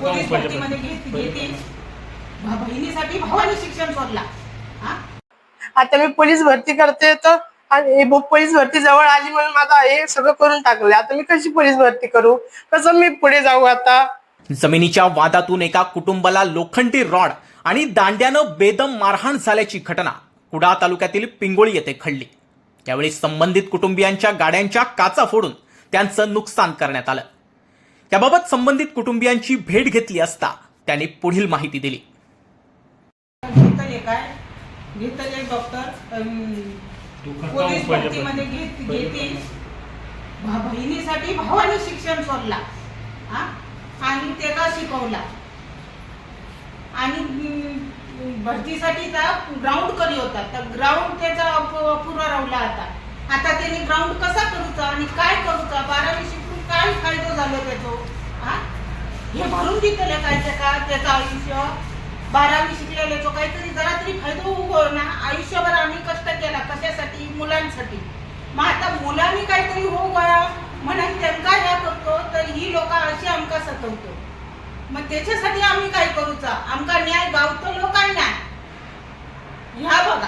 Police भरतीमध्ये घेत- घेतील भा- बहिणीसाठी भावाने शिक्षण सोडला. हा? आता मी पोलीस भरती करते तर आणि हे ब- पोलीस भरती जवळ आली म्हणून माझा हे सगळं करून टाकलं आता मी कशी पोलीस भरती करू? कसं मी पुढे जाऊ आता? जमिनीच्या वादातून एका कुटुंबाला लोखंडी रॉड आणि दांड्यानं बेदम मारहाण झाल्याची घटना कुडा तालुक्यातील पिंगोळी येथे घडली. यावेळी संबंधित कुटुंबियांच्या गाड्यांच्या काचा फोडून त्यांचं नुकसान करण्यात आलं. त्याबाबत संबंधित कुटुंबियांची भेट घेतली असता त्याने पुढील माहिती दिली. डॉक्टर पोलीस भरतीमध्ये घेत बहिणीसाठी भावाने शिक्षण सोडला. हा? आणि त्याला शिकवला? आणि भरतीसाठी ग्राउंड करी होता. तर ग्राउंड त्याचा अप- अपुरा राहिला आता. आता त्याने ग्राउंड कसा करूचा आणि काय करूचा? बारावी शिकून काय फायदा झालो त्याचो? हा? हे भरून दितले काय त्याचा त्याचं आयुष्य. बारावी शिकलेल्याचो काहीतरी जरा तरी फायदा उगो ना. आयुष्यभर आम्ही कष्ट केला कशासाठी? मुलांसाठी. मग आता मुलांनी काहीतरी हो गया म्हणून त्यांका ह्या करतो तर ही लोक अशी आमका सतवतो. मग त्याच्यासाठी आम्ही काय करूचा? आमका न्याय गावतो काय न्याय ह्या बघा.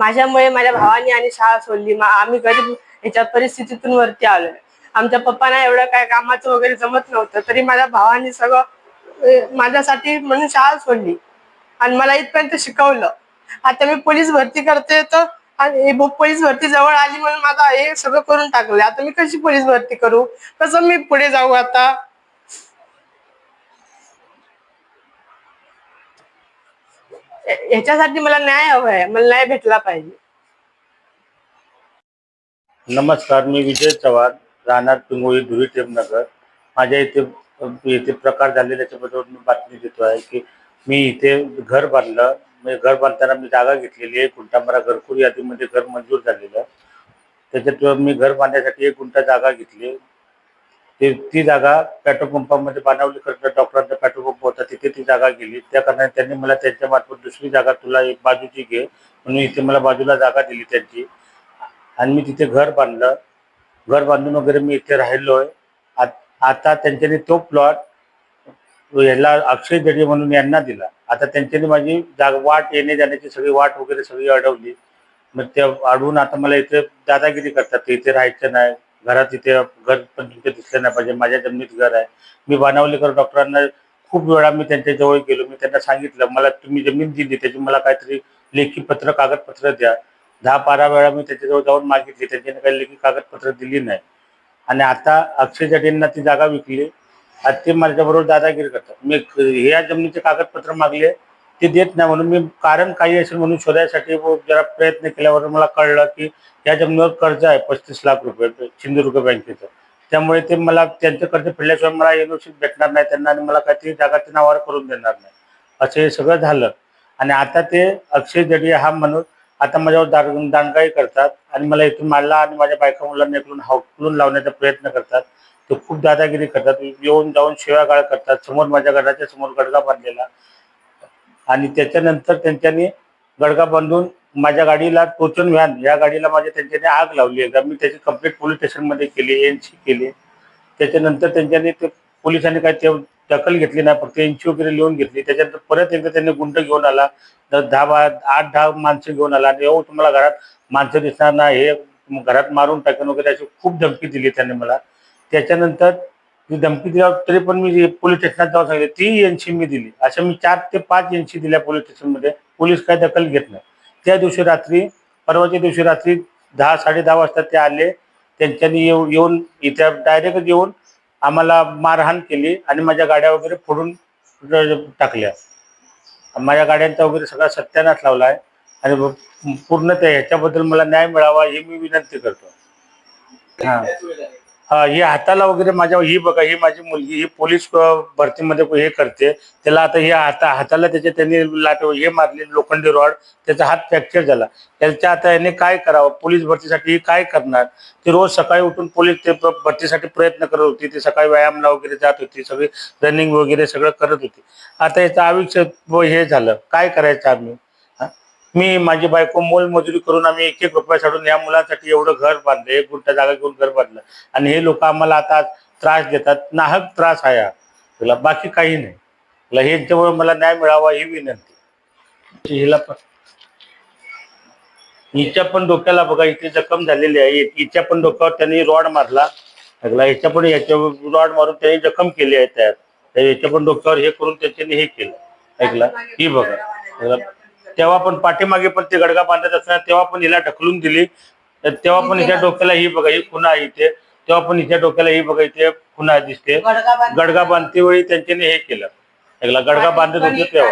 माझ्यामुळे माझ्या भावाने आणि शाळा सोडली. आम्ही गरीब ह्याच्या परिस्थितीतून वरती आलोय. आमच्या पप्पांना एवढं काय कामाचं वगैरे जमत नव्हतं तरी माझ्या भावाने सगळं माझ्यासाठी म्हणून शाळा सोडली. आणि मला इथपर्यंत शिकवलं. आता मी पोलीस भरती करते तर आणि पोलीस भरती जवळ आली म्हणून माझा हे सगळं करून टाकलं. आता मी कशी पोलीस भरती करू? कसं मी पुढे जाऊ आता? ह्याच्यासाठी मला न्याय हवाय मला न्याय भेटला पाहिजे. नमस्कार मी विजय चव्हाण राहणार पिंगोळी धुरी टेमनगर माझ्या इथे इथे प्रकार झाले त्याच्याबद्दल मी बातमी देतो आहे की मी इथे घर बांधलं. घर बांधताना मी जागा घेतलेली आहे गुंठा मला घरकुल यादीमध्ये घर मंजूर झालेलं त्याच्यात मी घर बांधण्यासाठी एक गुंठा जागा घेतली ते ती जागा पेट्रोल पंपामध्ये बाणावली डॉक्टरांचा पेट्रोल पंप होता. तिथे ती जागा गेली. त्या कारणाने त्यांनी मला त्यांच्या मार्फत दुसरी जागा तुला एक बाजूची घे. म्हणून इथे मला बाजूला जागा दिली त्यांची. आणि मी तिथे घर बांधलं. घर बांधून वगैरे मी इथे राहिलो आहे आता त्यांच्यानी तो प्लॉट ह्याला अक्षय जडे म्हणून यांना दिला. आता त्यांच्यानी माझी जाग वाट येणे जाण्याची सगळी वाट वगैरे सगळी अडवली. मग ते अडवून आता मला इथे दादागिरी करतात. ते इथे राहायचं नाही. घरात तिथे घर पण तिथे दिसलं नाही पाहिजे. माझ्या जमिनीत घर आहे. मी बाणावलीकर डॉक्टरांना खूप वेळा मी त्यांच्या जवळ गेलो. मी त्यांना सांगितलं मला तुम्ही जमीन दिली त्याची मला काहीतरी लेखी पत्र कागदपत्र द्या. दहा बारा वेळा मी त्याच्याजवळ जाऊन मागितली. त्यांच्याने काही लेखी कागदपत्र दिली नाही. आणि आता अक्षय जडेंना ती जागा विकली. आणि ते माझ्याबरोबर दादागिरी करतात. मी ह्या जमिनीचे कागदपत्र मागले. ते देत नाही म्हणून मी कारण काही असेल म्हणून शोधायसाठी जरा प्रयत्न केल्यावर मला कळलं की या जमिनीवर कर्ज आहे पस्तीस लाख रुपये सिंधुदुर्ग बँकेचं. त्यामुळे ते मला त्यांचं कर्ज फेडल्याशिवाय मला एनओसी भेटणार नाही त्यांना आणि मला काहीतरी जागा ते नावावर करून देणार नाही. असं हे सगळं झालं. आणि आता ते अक्षय जडिया हा म्हणून आता माझ्यावर दार- दांडगाई करतात आणि मला इथून मारला आणि माझ्या बायका मुलांना इकडून हाकलून लावण्याचा प्रयत्न करतात. ते खूप दादागिरी करतात. येऊन जाऊन शिवागाळ करतात. समोर माझ्या घराच्या समोर गडगा बांधलेला. आणि त्याच्यानंतर त्यांच्यानी गडगा बांधून माझ्या गाडीला टोचन व्हॅन या गाडीला माझ्या त्यांच्याने आग लावली एकदा मी त्याची कंप्लेंट पोलीस स्टेशनमध्ये केली एन सी केली. त्याच्यानंतर त्यांच्यानी ते पोलिसांनी काही ते दखल घेतली नाही फक्त एन सी वगैरे लिहून घेतली. त्याच्यानंतर परत एकदा त्यांनी गुंड घेऊन आला. तर दहा बा आठ दहा माणसं घेऊन आला. आणि येऊ तुम्हाला घरात माणसं दिसणार नाही हे घरात मारून टाकेन वगैरे अशी खूप धमकी दिली त्यांनी मला. त्याच्यानंतर ती धमकी दिल्यावर तरी पण मी पोलीस स्टेशनात जाऊन सांगितले ती एनसी मी दिली. अशा मी चार ते पाच एनसी दिल्या पोलीस स्टेशनमध्ये. पोलीस काय दखल घेत नाही. त्या दिवशी रात्री परवाच्या दिवशी रात्री दहा साडे दहा वाजता ते आले. त्यांच्यानी येऊ येऊन इथे डायरेक्ट येऊन आम्हाला मारहाण केली आणि माझ्या गाड्या वगैरे फोडून टाकल्या. माझ्या गाड्यांचा वगैरे सगळा सत्यानाश लावला आहे आणि पूर्ण त्या ह्याच्याबद्दल मला न्याय मिळावा हे मी विनंती करतो. हा. हा ही हाताला वगैरे माझ्या ही बघा ही माझी मुलगी ही पोलीस भरतीमध्ये हे करते. त्याला आता हे हाता हाताला त्याचे त्यांनी लाट हे मारले लोखंडी रॉड त्याचा हात फ्रॅक्चर झाला. त्याच्या आता याने काय करावं? पोलीस भरतीसाठी काय करणार? ती रोज सकाळी उठून पोलीस ते भरतीसाठी प्रयत्न करत होती. ती सकाळी व्यायामला वगैरे जात होती. सगळी रनिंग वगैरे सगळं करत होती. आता याचं आयुष्य हे झालं. काय करायचं आम्ही? मी माझी बायको मोलमजुरी करून आम्ही एक एक रुपया साठून या मुलांसाठी एवढं घर बांधलं एक गुंठा जागा घेऊन घर बांधलं. आणि हे लोक आम्हाला आता त्रास देतात. नाहक त्रास आहे हा. तुला बाकी काही नाही. तुला ह्यांच्यामुळे मला न्याय मिळावा ही विनंती. हिला पण हिच्या पण डोक्याला बघा इथे जखम झालेली आहे. हिच्या पण डोक्यावर त्यांनी रॉड मारला. लागला ह्याच्या पण याच्या रॉड मारून त्यांनी जखम केली आहे त्यात. याच्या पण डोक्यावर हे करून त्याच्याने हे केलं. ऐकला? ही बघा. तेव्हा पण पाठीमागे पण ते गडगा बांधत असताना तेव्हा पण हिला ढकलून दिली. तर तेव्हा पण हिच्या डोक्याला ही बघा ही खुणा आहे इथे. तेव्हा पण हिच्या डोक्याला ही बघा इथे खुणा दिसते. गडगा बांध- गडगा बांधते वेळी त्यांच्याने हे केलं. गडगा बांधत होते तेव्हा.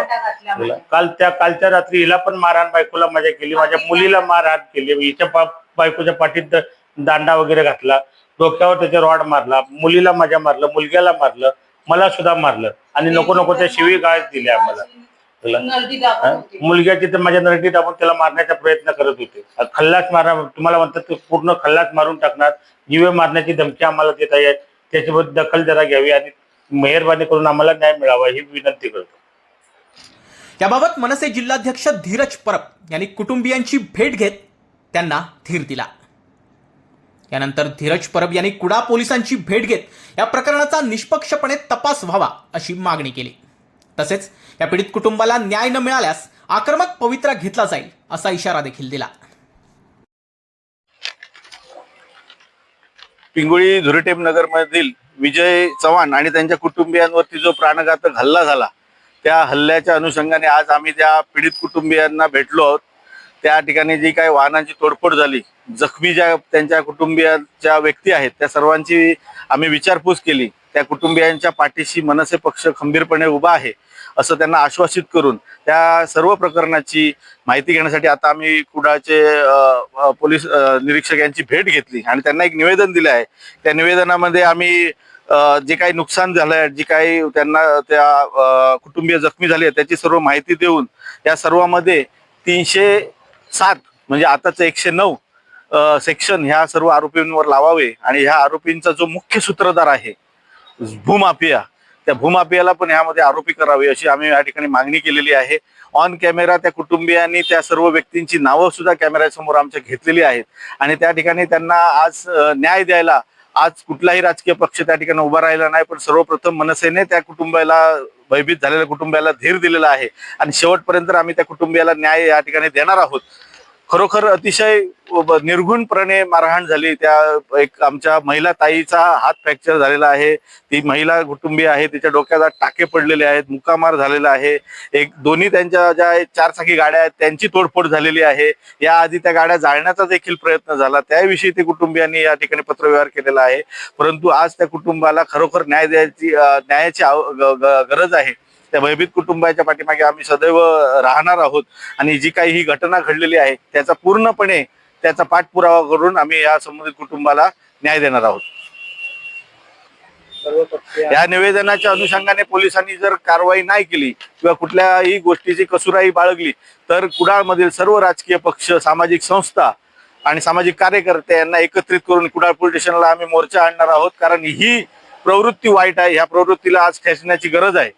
मला. काल त्या कालच्या रात्री हिला पण मारहाण बायकोला मजा केली. माझ्या मुलीला मारहाण केली. हिच्या बायकोच्या पाठीत दांडा वगैरे घातला. डोक्यावर त्याच्या रॉड मारला. मुलीला मजा मारलं मुलग्याला मारलं. मला सुद्धा मारलं. आणि नको नको त्या शिवी गाळ दिल्या आम्हाला. होती. मुलग्याची तर माझ्या नरटी दाबून त्याला मारण्याचा प्रयत्न करत होते. खल्लास मारा तुम्हाला म्हणतात ते पूर्ण खल्लास मारून टाकणार. जीवे मारण्याची धमकी आम्हाला देत आहे त्याच्याबद्दल दखल जरा घ्यावी आणि मेहरबानी करून आम्हाला न्याय मिळावा ही विनंती करतो. याबाबत मनसे जिल्हाध्यक्ष धीरज परब यांनी कुटुंबियांची भेट घेत त्यांना धीर दिला. यानंतर धीरज परब यांनी कुडा पोलिसांची भेट घेत या प्रकरणाचा निष्पक्षपणे तपास व्हावा अशी मागणी केली. तसेच या पीडित कुटुंबाला न्याय न मिळाल्यास आक्रमक पवित्रा घेतला जाईल असा इशारा देखील दिला. पिंगुळी धुरटेम नगर मधील विजय चव्हाण आणि त्यांच्या कुटुंबियांवरती जो प्राणघातक हल्ला झाला त्या हल्ल्याच्या अनुषंगाने आज आम्ही त्या पीडित कुटुंबियांना भेटलो आहोत. त्या ठिकाणी जी काही वाहनांची तोडफोड झाली जखमी ज्या त्यांच्या कुटुंबियांच्या व्यक्ती आहेत त्या सर्वांची आम्ही विचारपूस केली. त्या कुटुंबियांच्या पाठीशी मनसे पक्ष खंबीरपणे उभा आहे. असं त्यांना आश्वासित करून त्या सर्व प्रकरणाची माहिती घेण्यासाठी आता आम्ही कुडाचे पोलीस निरीक्षक यांची भेट घेतली आणि त्यांना एक निवेदन दिलं आहे. त्या निवेदनामध्ये आम्ही जे काही नुकसान झालंय जी काही त्यांना त्या कुटुंबीय जखमी झाले आहेत त्याची सर्व माहिती देऊन या सर्वामध्ये तीनशे सात म्हणजे आताचं एकशे नऊ सेक्शन ह्या सर्व आरोपींवर लावावे आणि ह्या आरोपींचा जो मुख्य सूत्रधार आहे भूमाफिया त्या भूमाफियाला पण यामध्ये आरोपी करावे अशी आम्ही या ठिकाणी मागणी केलेली आहे. ऑन कॅमेरा त्या कुटुंबियांनी त्या सर्व व्यक्तींची नावं सुद्धा कॅमेऱ्यासमोर आमच्या घेतलेली आहेत. आणि त्या ठिकाणी त्यांना आज न्याय द्यायला आज कुठलाही राजकीय पक्ष त्या ठिकाणी उभा राहिला नाही पण सर्वप्रथम मनसेने त्या कुटुंबाला भयभीत झालेल्या कुटुंबाला धीर दिलेला आहे. आणि शेवटपर्यंत आम्ही त्या कुटुंबियाला न्याय या ठिकाणी देणार आहोत. खरोखर अतिशय निर्गुणपणे मारहाण झाली. त्या एक आमच्या महिला ताईचा हात फ्रॅक्चर झालेला आहे. ती महिला कुटुंबीय आहे. तिच्या डोक्याला टाके पडलेले आहेत. मुकामार झालेला आहे. एक दोन्ही त्यांच्या ज्या चारचाकी गाड्या आहेत त्यांची तोडफोड झालेली आहे. याआधी त्या गाड्या जाळण्याचा देखील प्रयत्न झाला. त्याविषयी ते कुटुंबियांनी या ठिकाणी पत्रव्यवहार केलेला आहे. परंतु आज त्या कुटुंबाला खरोखर न्याय द्यायची न्यायाची आव- ग- ग- गरज आहे. त्या भयभीत कुटुंबाच्या पाठीमागे आम्ही सदैव राहणार आहोत. आणि जी काही ही घटना घडलेली आहे त्याचा पूर्णपणे त्याचा पाठपुरावा करून आम्ही या संबंधित कुटुंबाला न्याय देणार आहोत. या निवेदनाच्या अनुषंगाने पोलिसांनी जर कारवाई नाही केली किंवा कुठल्याही गोष्टीची कसुराई बाळगली तर कुडाळमधील सर्व राजकीय पक्ष सामाजिक संस्था आणि सामाजिक कार्यकर्ते यांना एकत्रित करून कुडाळ पोलीस स्टेशनला आम्ही मोर्चा आणणार आहोत. कारण ही प्रवृत्ती वाईट आहे. ह्या प्रवृत्तीला आज ठेचण्याची गरज आहे.